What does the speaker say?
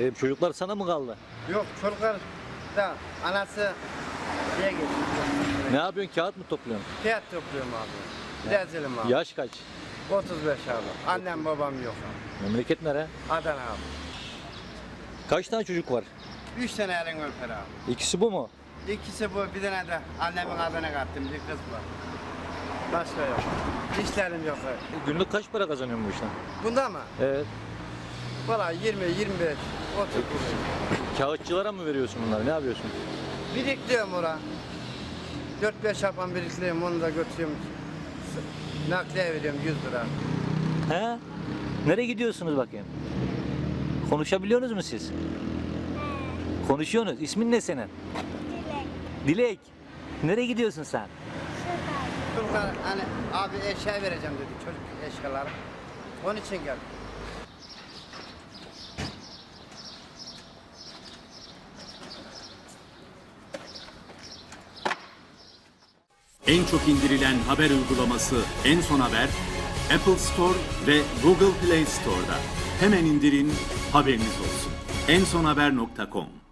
E, çocuklar sana mı kaldı? Yok çocuklar da anası şeye geçti. Ne yapıyorsun? Kağıt mı topluyorsun? Fiyat topluyorum abi. Rezilim abi. Yaş kaç? 35 abi. Annem babam yok abi. Memleket nere? Adana abi. Kaç tane çocuk var? 3 tane elin öper abi. İkisi bu mu? İkisi bu bir tane de annemin adına kattım bir kız var. Başka yok. İşlerim yok. Günlük kaç para kazanıyorsun bu işten? Bunda mı? Evet. Valla 20, 25, 30 Kağıtçılara mı veriyorsun bunları? Ne yapıyorsun? Biriktiriyorum ora. 4-5 yapan biriktiriyorum onu da götürüyorum. Nakliye veriyorum 100 lira. He? Nereye gidiyorsunuz bakayım? Konuşabiliyorsunuz mu siz? Konuşuyorsunuz. İsmin ne senin? Dilek. Nereye gidiyorsun sen? Çocuklar hani abi eşya vereceğim dedi çocuk eşyaları. Onun için geldim. En çok indirilen haber uygulaması En Son Haber, Apple Store ve Google Play Store'da. Hemen indirin, haberiniz olsun. ensonhaber.com